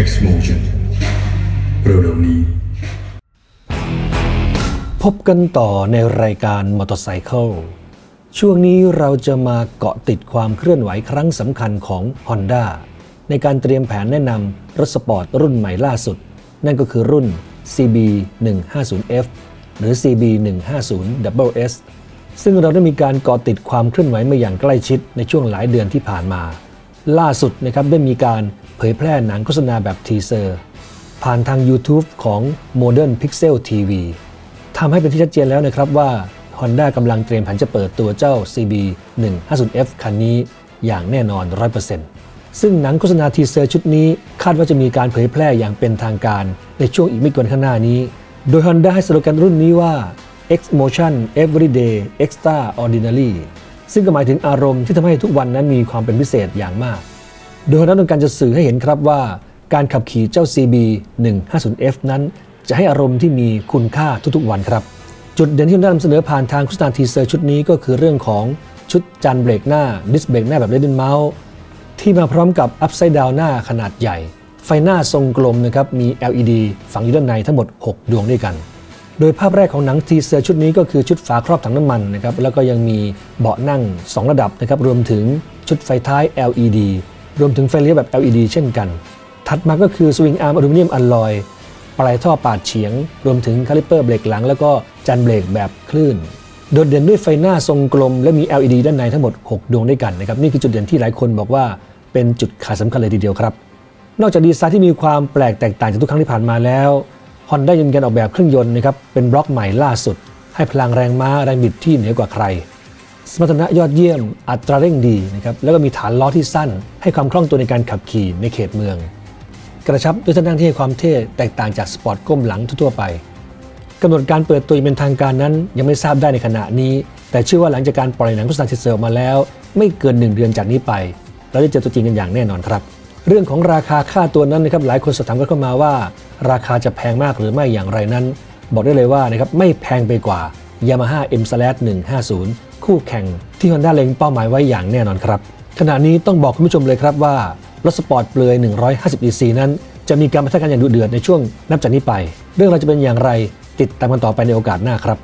Explosion เร็วๆนี้ พบกันต่อในรายการมอเตอร์ไซค์ช่วงนี้เราจะมาเกาะติดความเคลื่อนไหวครั้งสำคัญของ Honda ในการเตรียมแผนแนะนำรถสปอร์ตรุ่นใหม่ล่าสุด นั่นก็คือรุ่น CB 150F หรือ CB 150 WS ซึ่งเราได้มีการเกาะติดความเคลื่อนไหวมาอย่างใกล้ชิดในช่วงหลายเดือนที่ผ่านมา ล่าสุดนะครับได้มีการ ผยแพร่หนังโฆษณาแบบทีเซอร์ ผ่านทาง YouTube ของ Modern Pixel TV ทำให้เป็นที่ชัดเจนแล้วนะครับว่า Honda กำลังเตรียมแผนจะเปิดตัวเจ้า CB 150F คันนี้อย่างแน่นอน 100%ซึ่งหนังโฆษณาทีเซอร์ชุดนี้คาดว่าจะมีการเผยแพร่อย่างเป็นทางการในช่วงอีกไม่กี่วันข้างหน้านี้ โดย Honda ให้สโลแกนรุ่นนี้ว่า X Motion Everyday Extraordinary ซึ่งก็หมายถึงอารมณ์ที่ทำให้ทุกวันนั้นมีความเป็นพิเศษอย่างมาก โดย Honda ต้องการจะสื่อให้เห็นครับว่า การขับขี่เจ้า CB 150F นั้น จะให้อารมณ์ที่มีคุณค่าทุกๆวันครับ จุดเด่นที่ Honda นำเสนอผ่านทางโฆษณาทีเซอร์ชุดนี้ก็คือเรื่องของชุดจานเบรกหน้าดิสเบรกหน้าแบบเลดเดนเมาส์ที่มาพร้อมกับอัพไซด์ดาวหน้าขนาดใหญ่ ไฟหน้าทรงกลมนะครับมี LED ฝังอยู่ด้านในทั้งหมด 6 ดวงด้วยกัน โดยภาพแรกของหนังทีเซอร์ชุดนี้ก็คือชุดฝาครอบถังน้ำมันนะครับแล้วก็ยังมีเบาะนั่ง 2 ระดับนะครับรวมถึงชุดไฟท้าย LED รวมถึงไฟเลี้ยวแบบ LED เช่นกัน ถัดมาก็คือสวิงอาร์มอลูมิเนียมอลลอยปลายท่อปาดเฉียง รวมถึงคาลิปเปอร์เบรกหลัง แล้วก็จันเบรกแบบคลื่น โดดเด่นด้วยไฟหน้าทรงกลม และมี LED ด้านในทั้งหมด 6 ดวงด้วยกันนะครับนี่คือจุดเด่นที่หลายคนบอกว่าเป็นจุดขายสำคัญเลยทีเดียวครับ นอกจากดีไซน์ที่มีความแปลกแตกต่างจากทุกครั้งที่ผ่านมาแล้ว Honda ยังมีการออกแบบเครื่องยนต์นะครับเป็นบล็อกใหม่ล่าสุด ให้พลังแรงม้าแรงบิดที่เหนือกว่าใคร สมรรถนะยอดเยี่ยม อัตราเร่งดีนะครับ แล้วก็มีฐานล้อที่สั้น ให้ความคล่องตัวในการขับขี่ในเขตเมือง กระชับด้วยท่านั่งที่ให้ความเท่แตกต่างจากสปอร์ตก้มหลังทั่วไปกำหนดการเปิดตัวเป็นทางการนั้นยังไม่ทราบได้ในขณะนี้ แต่เชื่อว่าหลังจากการปล่อยหนังโฆษณาเซอร์มาแล้ว ไม่เกิน 1 เดือนจากนี้ไปเราได้เจอตัวจริงกันอย่างแน่นอนครับ เรื่องของราคาค่าตัวนั้นนะครับหลายคนสอบถามกันเข้ามาว่า ราคาจะแพงมากหรือไม่อย่างไรนั้น บอกได้เลยว่านะครับไม่แพงไปกว่า Yamaha M 150 คู่แข่งที่ Honda เล็งเป้าหมายไว้อย่างแน่นอนครับ ขณะนี้ต้องบอกคุณผู้ชมเลยครับว่า รถสปอร์ตเปลือย 150 cc นั้น จะมีการพัฒนาการอย่างดุเดือดในช่วงนับจากนี้ไป เรื่องเราจะเป็นอย่างไรติดตามกันต่อไปในโอกาสหน้าครับ